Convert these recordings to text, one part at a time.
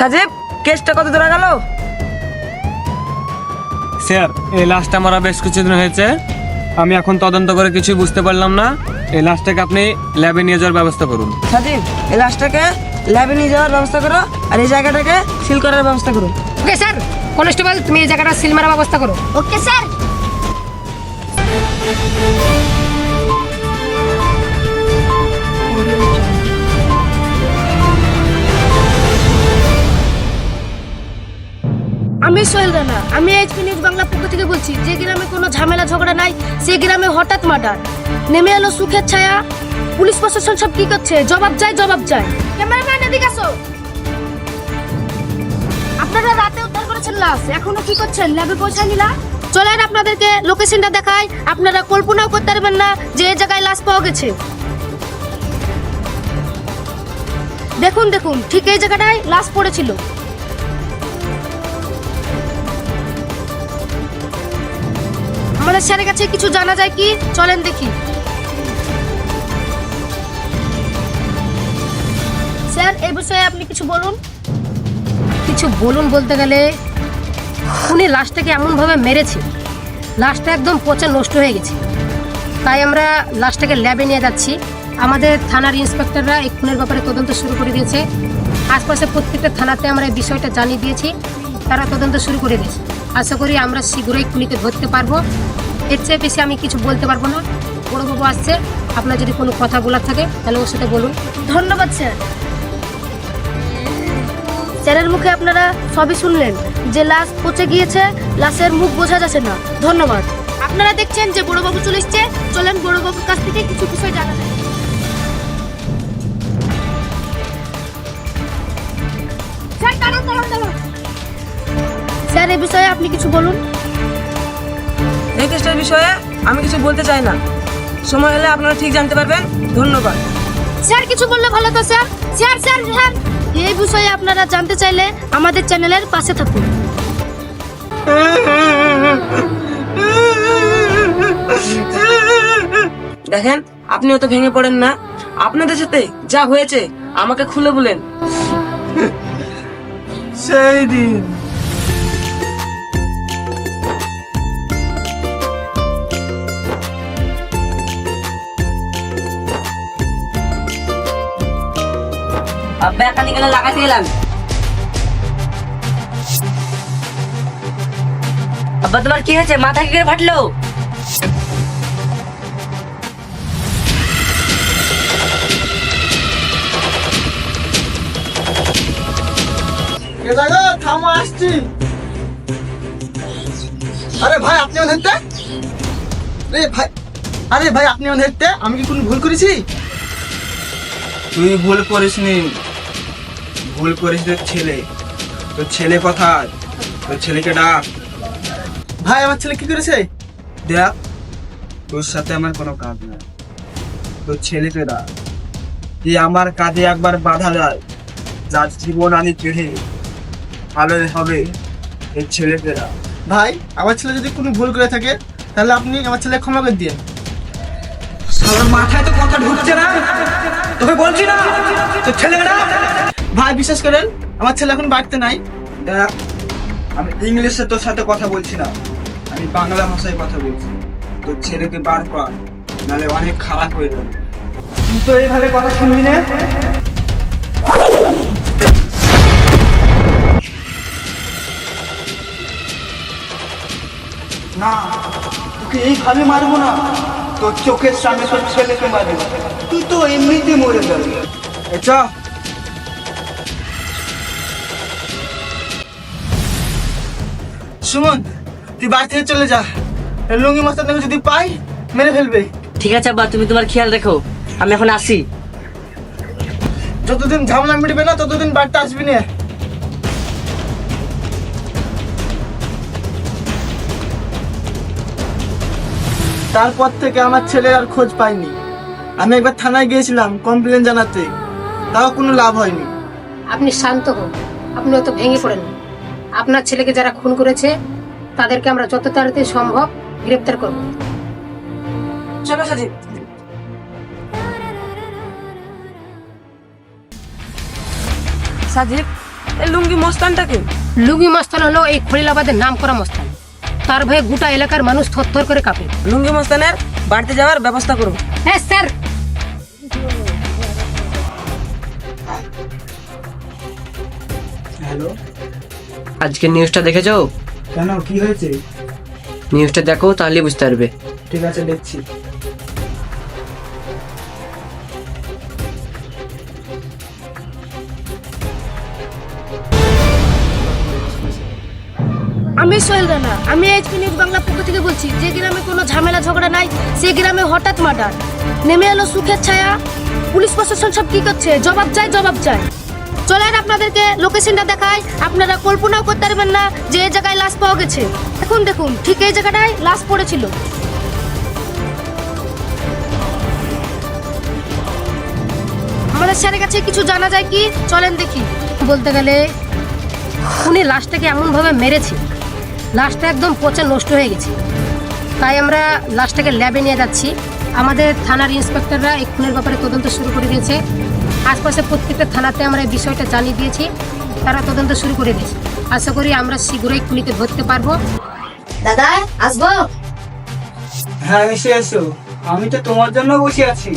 সাজিব কেসটা কত দূর গেল স্যার এই লাশটা মারা বেশ কিছুদিন হয়েছে। আমি এখন তদন্ত করে কিছুই বুঝতে পারলাম না। এই লাশটাকে আপনি ল্যাবে নিয়ে যাওয়ার ব্যবস্থা করুন। সাজিব এই লাশটাকে ল্যাবে নিয়ে যাওয়ার ব্যবস্থা করো আর এই জায়গাটাকে সিল করার ব্যবস্থা করো ওকে স্যার। কনস্টেবল তুমি এই জায়গাটা সিল মারার ব্যবস্থা করো। Okay sir. আমি সোহেল রানা। আমি এইচপি নিউজ বাংলা পক্ষ থেকে বলছি, যে গ্রামে কোনো ঝামেলা, ঝগড়া নাই, সে গ্রামে হঠাৎ মার্ডার নেমে এলো সুখের ছায়া। পুলিশ প্রশাসন সব কি করছে? জবাব চাই জবাব চাই। ক্যামেরাম্যান, এদিকে আসো। আপনারা রাতে উদ্ধার করেছেন লাশ। এখনও কি করছেন? ল্যাবে পৌঁছায়নি না চলেন আপনাদেরকে লোকেশনটা দেখাই। আপনারা কল্পনাও করতে পারবেন না যে এই জায়গায় লাশ পাওয়া গেছে। দেখুন দেখুন, ঠিক এই জায়গাটায় লাশ পড়েছিল। আমাদের স্যারের কাছে কিছু জানা যায় কি? চলেন দেখি। স্যার এই বিষয়ে আপনি কিছু বলুন। কিছু বলুন বলতে গেলে উনি লাশটাকে এমনভাবে মেরেছে, লাশটা একদম পচে নষ্ট হয়ে গেছে। তাই আমরা লাশটাকে ল্যাবে নিয়ে যাচ্ছি। আমাদের থানার ইন্সপেক্টররা এই খুনের ব্যাপারে তদন্ত শুরু করে দিয়েছে। আশপাশে প্রত্যেকটা থানাতে আমরা এই বিষয়টা জানিয়ে দিয়েছি। তারা তদন্ত শুরু করে দিয়েছে। আশা করি আমরা শীঘ্রই খুনিকে ধরতে পারব। এর চেয়ে বেশি আমি কিছু বলতে পারব না। বড়োবাবু আসছে আপনার যদি কোনো কথা বলার থাকে তাহলে ওর সাথে বলুন। ধন্যবাদ স্যার। স্যারের মুখে আপনারা সবই শুনলেন। যে লাশ পচে গিয়েছে লাশের মুখ বোঝা যাচ্ছে না। ধন্যবাদ। আপনারা দেখছেন যে বড়বাবু চলে এসছে। চলেন বড়বাবুর কাছ থেকে কিছু বিষয় জানা যায় স্যার, এই বিষয়ে আপনি কিছু বলুন। এই কেসটার বিষয়ে আমি কিছু বলতে চাই না। সময় হলে আপনারা ঠিক জানতে পারবেন। ধন্যবাদ। স্যার কিছু বললে ভালো তো স্যার। Sir sir sir. এই বিষয়ে আপনারা জানতে চাইলে আমাদের চ্যানেলের পাশে থাকুন। দেখেন আপনিও তো ভেঙে পড়েন না। আপনাদের সাথে যা হয়েছে আমাকে খুলে বলেন। সেই দিন। ব্যাগটা নিয়ে গেলে লাগাতে গেলাম আব্বা তোমার কি হয়েছে মাথা কি করে ফাটলো থামো আসছি। আরে ভাই আপনি ধরতে রে ভাই আরে ভাই আপনি আমার ধরতে আমি কি কোনো ভুল করেছি? তুই ভুল করিসনি। ভুল করিস তোর ছেলে। তোর ছেলে কোথায় তোর ছেলেকে ডাক। ভাই আমার ছেলে কি করেছে? দেখ তোর সাথে আমার কোনো কাজ নেই। তোর ছেলেকে ডাক। যে আমার কাজে একবার বাধা দেয়। যার জীবন আমি কেড়ে ভালো হবে এই ছেলেকে ডাক। ভাই আমার ছেলে যদি কোনো ভুল করে থাকে তাহলে আপনি আমার ছেলে ক্ষমা করে দিন। সালার মাথায় তো কথা ঢুকছে না। তোকে বলছি না তোর ছেলেকে ডাক। ভাই বিশ্বাস করেন আমার ছেলে এখন বাড়তে নাই। দেখ আমি ইংলিশে তোর সাথে কথা বলছি না। আমি বাংলা ভাষায় কথা বলছি। তোর ছেলেকে বার কর নাহলে অনেক খারাপ হয়ে যাবে। তুই তো এইভাবে কথা শুনবি না? না তোকে এইভাবে মারবো না। তোর চোখের সামনে তোর ছেলেকে মারবো। তুই তো এমনিতে মরে যাবে। এ সুমন তুই বাড়ি থেকে চলে যা। লুঙ্গি মাস্টার যদি পাই মেরে ফেলবে। ঠিক আছে আব্বা তুমি তোমার খেয়াল রেখো। আমি এখন আসি। যতদিন ঝামেলা মিটবে না ততদিন বাড়িতে আসবি না। তারপর থেকে আমার ছেলের আর খোঁজ পাইনি। আমি একবার থানায় গিয়েছিলাম কমপ্লেন জানাতে। তাও কোনো লাভ হয়নি। আপনি শান্ত হন। আপনি অত ভেঙে পড়েন না। আপনার ছেলেকে যারা খুন করেছে তাদেরকে আমরা যত তাড়াতাড়ি সম্ভব গ্রেপ্তার করব। চলো সাজিব সাজিব এই লুঙ্গি মস্তানটাকে লুঙ্গি মস্তান হলো এই খলিলাবাদের নাম করা মস্তান। তার ভয়ে গোটা এলাকার মানুষ থরথর করে কাঁপে। লুঙ্গি মস্তানের বাড়িতে যাওয়ার ব্যবস্থা করুন। হ্যাঁ স্যার। হ্যালো? আজকে নিউজটা দেখেছ? কেন? কি হয়েছে? নিউজটা দেখো তাহলে বুঝতে পারবে। ঠিক আছে দেখছি। আমি সোহেল রানা। আমি এইচপি নিউজ বাংলা পক্ষ থেকে বলছি যে গ্রামে কোনো ঝামেলা ঝগড়া নাই সেই গ্রামে হঠাৎ মার্ডার নেমে এলো সুখের ছায়া। পুলিশ প্রশাসন সব কি করছে? জবাব চাই জবাব চাই। চলেন আপনাদেরকে লোকেশনটা দেখাই। আপনারা কল্পনাও করতে পারবেন না যে এই জায়গায় লাশ পাওয়া গেছে। এখন দেখুন, ঠিক এই জায়গাটায় লাশ পড়েছিল। আমাদের স্যারের কাছে কিছু জানা যায় কি? চলেন দেখি। বলতে গেলে উনি লাশটাকে এমনভাবে মেরেছে, লাশটা একদম পচে নষ্ট হয়ে গেছে। তাই আমরা লাশটাকে ল্যাবে নিয়ে যাচ্ছি। আমাদের থানার ইন্সপেক্টররা এই খুনের ব্যাপারে তদন্ত শুরু করে দিয়েছে। আশপাশে প্রত্যেকটা থানাতে আমরা এই বিষয়টা জানিয়ে দিয়েছি। তারা তদন্ত শুরু করে দিয়েছে। আশা করি আমরা শীঘ্রই খুনিকে ধরতে পারব। দাদা আসব? হ্যাঁ এসে এসো। আমি তো তোমার জন্য বসে আছি।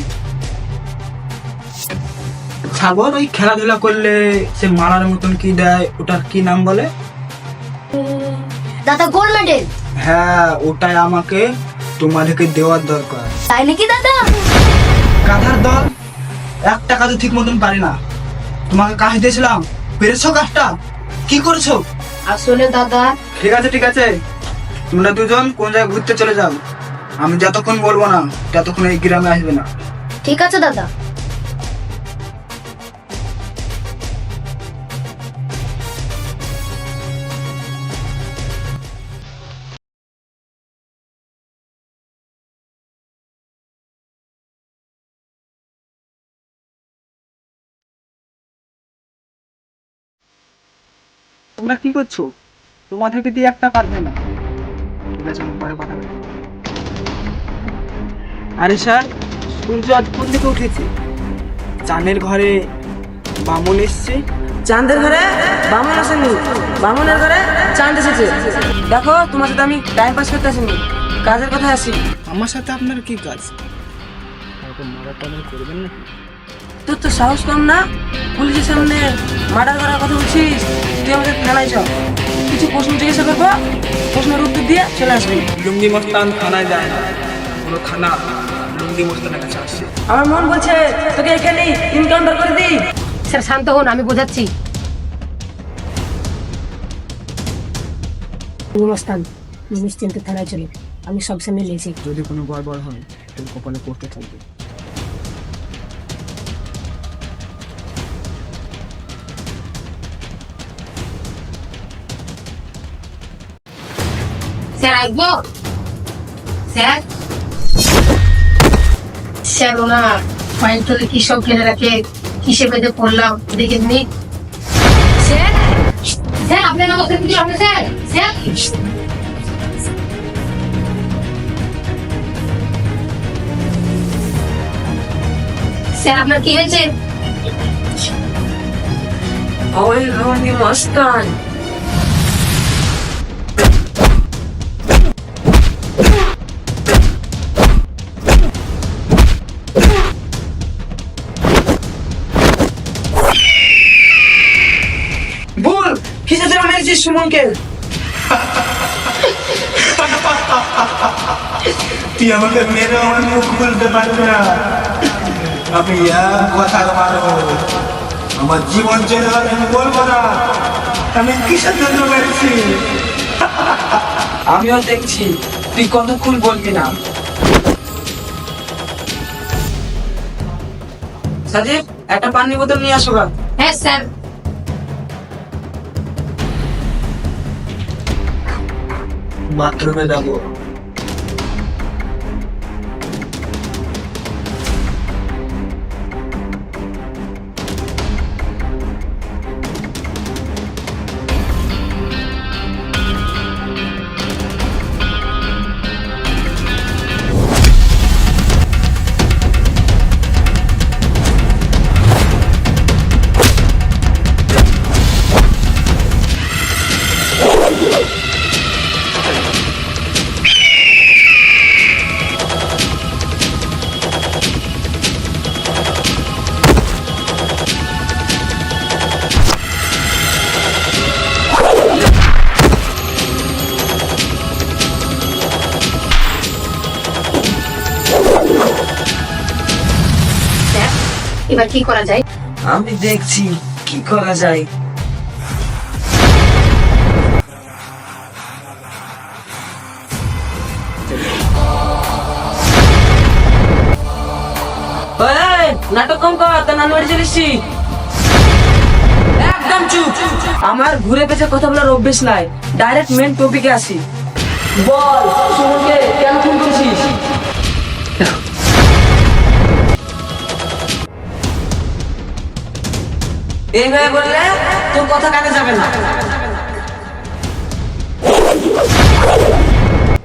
সাগর ওই খেলাধুলা করলে সে মারার মতন কি দেয় ওটার কি নাম বলে? দাদা গোল্ড মেডেল। হ্যাঁ ওটাই আমাকে তোমাদেরকে দেওয়ার দরকার। তাই নাকি দাদা? একটা কাজও ঠিক মতন পারি না। তোমাকে কাজ দিয়েছিলাম। পেরেছ কাজটা? কি করছ? আসলে দাদা। ঠিক আছে ঠিক আছে। তোমরা দুজন কোন জায়গায় ঘুরতে চলে যাও। আমি যতক্ষণ বলব না ততক্ষণ এই গ্রামে আসবে না। ঠিক আছে দাদা। তোমরা কি করছ? তোমাদেরকে দিয়ে একটা পারবে না ঠিক আছে পরে কথা। আরে স্যার সূর্য আজ কোন দিকে উঠেছে? চানের ঘরে বামন এসছে। চাঁদের ঘরে বামন আসেনি। বামনের ঘরে চাঁদ এসেছে। দেখো তোমার সাথে আমি টাইম পাস করতে আসিনি। কাজের কথা আসি। আমার সাথে আপনার কি কাজ? করবেন না তোর তো সাহস কম না? পুলিশের সামনে মার্ডার করার কথা বলছিস? থানায় কিছু প্রশ্ন জিজ্ঞাসা করব প্রশ্নের উত্তর দিয়ে চলে আসবি। লুঙ্গি মস্তান থানায় যায় না। কোনো থানা লুঙ্গি মস্তানের কাছে আসছে। আমার মন বলছে তোকে এখানেই ইনকাউন্টার করে দিই। স্যার শান্ত হন আমি বোঝাচ্ছি। মস্তান নিশ্চিন্তে থানায় চলে। আমি সব সামনে লিয়েছি যদি কোনো গড়বড় হয় তোর কপালে পড়তে থাকবে। স্যার আসব স্যার স্যার ওনার ফাইল কি সব কিনে রাখে কিসে বেঁধে পড়লাম দেখে নি স্যার স্যার আপনার নমস্কার কিছু হবে স্যার স্যার স্যার আপনার কি হয়েছে ওই রনি মস্তান মেরেছিস সুমনকে তুই আমাকে মেরে আমার মুখ খুলতে পারবে না। আমি এক কথা মারবো আমার জীবন চলে গেলে আমি বলব না। আমি কিসের জন্য মেরেছি? আমিও দেখছি তুই কতক্ষণ বলবি না। সাজিব একটা পানির বোতল নিয়ে আসো গা। হ্যাঁ স্যার। বাথরুমে যাব। এবার কি করা যায়? আমি দেখছি কি করা যায়। নাটক কম বাড়ি একদম আমার ঘুরে পেঁচে কথা বলার অভ্যেস নাই। ডাইরেক্ট মেন টপিকে আসি বল, সুমনকে কেন ফোন এইভাবে বললে তোর কথা কানে যাবে না।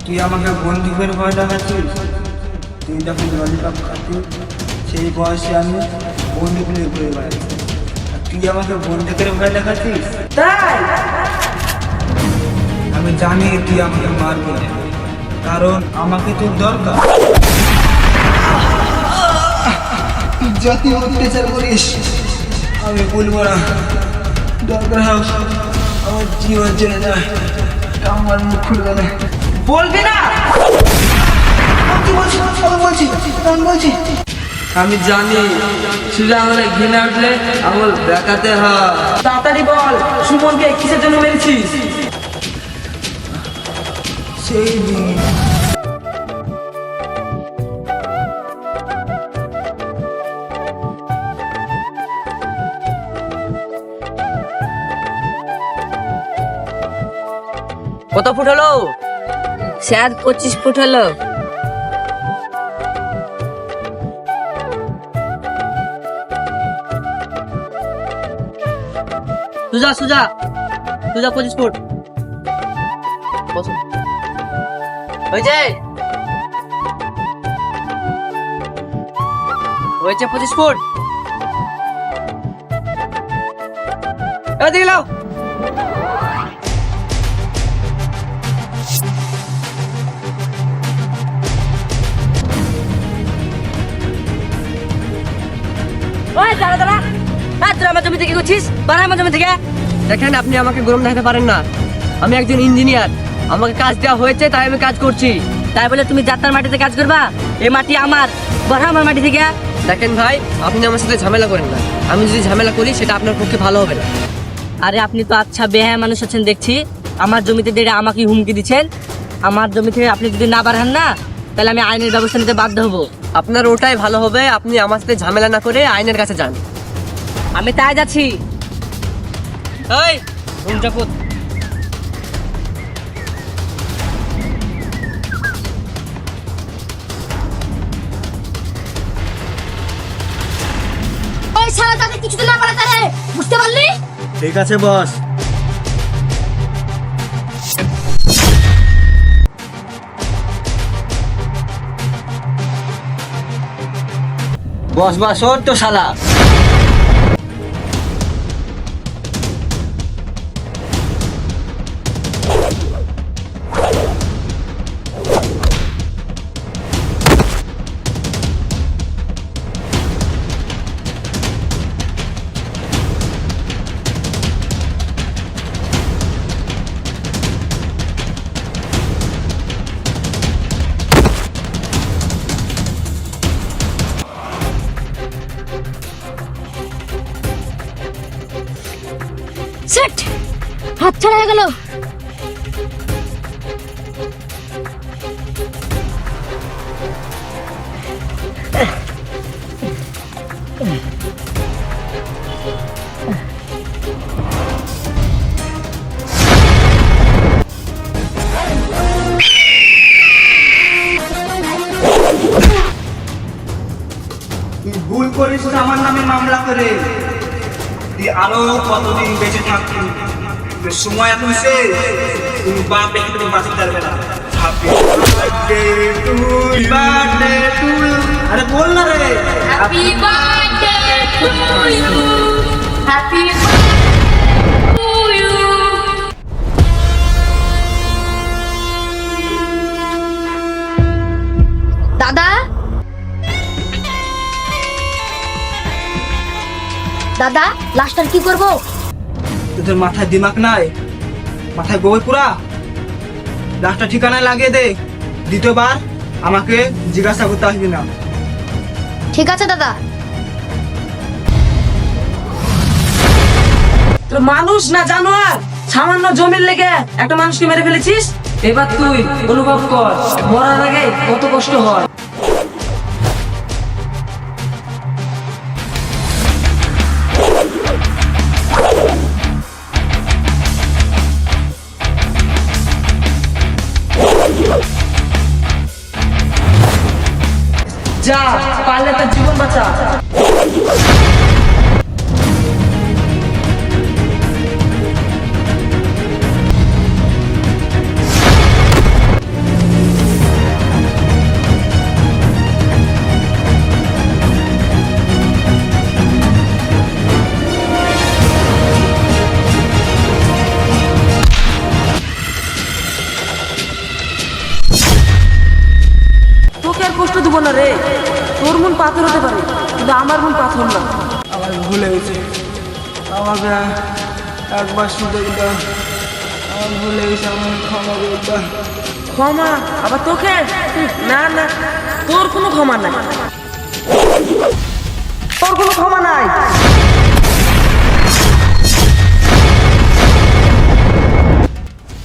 তুই আমাকে বন্দুকের ভয় দেখাচ্ছিস? তুই যখন ললিপপ খাচ্ছি সেই বয়সে আমি বন্দুক নিয়ে ঘুরে আর তুই আমাকে বন্দুকের ভয় দেখাচ্ছিস? তাই? আমি জানি তুই আমাকে মারবি না। কারণ আমাকে তোর দরকার। তুই জাতীয় অত্যাচার করিস। আমি বলব না। দরকার হোক, আমার জীবন চলে যায় আমার মুখ খুলবে না। বলবি না? আমি জানি শুধু আমার ঘৃণা উঠলে আমার দেখাতে হয়। তাড়াতাড়ি বল, সুমনকে কিসের জন্য মেরেছিস? সেই দিন। কত ফুট হলো? স্যার পঁচিশ ফুট হলো। সুজা সুজা। সুজা পঁচিশ ফুট। হয়েছে? হয়েছে পঁচিশ ফুট। এদিকে থেকে বাড়া আমার জমি থেকে। দেখেন আপনি আমাকে গরম দেখাতে পারেন না। আমি একজন ইঞ্জিনিয়ার। আমাকে কাজ দেওয়া হয়েছে তাই আমি কাজ করছি। তাই বলে তুমি যাত্রার মাটিতে কাজ করবা? এই মাটি আমার। বাড়া আমার মাটি থেকে। দেখেন ভাই আপনি আমার সাথে ঝামেলা করেন না। আমি যদি ঝামেলা করি সেটা আপনার পক্ষে ভালো হবে না। আরে আপনি তো আচ্ছা বেহায় মানুষ আছেন দেখছি। আমার জমিতে দিয়ে আমাকে হুমকি দিচ্ছেন। আমার জমি থেকে আপনি যদি না বাড়ান না তাহলে আমি আইনের ব্যবস্থা নিতে বাধ্য হব। আপনার ওটাই ভালো হবে আপনি আমার সাথে ঝামেলা না করে আইনের কাছে যান। আমি তাই যাচ্ছি। এই হুমজাপুত ওই শালা তাকে কিছুতে না পারে তারে বুঝতে পারলি? ঠিক আছে বস। বস বস ওর তো শালা। সেট! হাত ছাড়া হয়ে গেল। ভুল করিস আমার নামে মামলা করে। তুই আরও কতদিন বেঁচে থাকবি? তোর সময় এখন তুমি বাপ দেখে তুমি বাঁচতে পারবে না। Happy birthday to you. Birthday to you. আরে বল না রে। Happy birthday to you happy দাদা? দাদা লাশটার কি করব? তোদের মাথায় দিমাগ নাই? মাথায় গোবর পুরা? লাশটা ঠিকানায় লাগিয়ে দে। দ্বিতীয়বার আমাকে জিজ্ঞাসা করতে আসবি না। ঠিক আছে দাদা। তোর মানুষ না জানোয়ার? সামান্য জমির লেগে একটা মানুষকে মেরে ফেলেছিস? এবার তুই অনুভব কর মরার আগে কত কষ্ট হয়। যা আর না রে। তোর মন পাথর হতে পারে কিন্তু আমার মন পাথর না। আমার ভুলে হয়েছে। আমাকে একবার শুধু আমার ভুলে গেছে আমার ক্ষমা করে ক্ষমা? আবার তোকে? না না। তোর কোনো ক্ষমা নাই। তোর কোনো ক্ষমা নাই।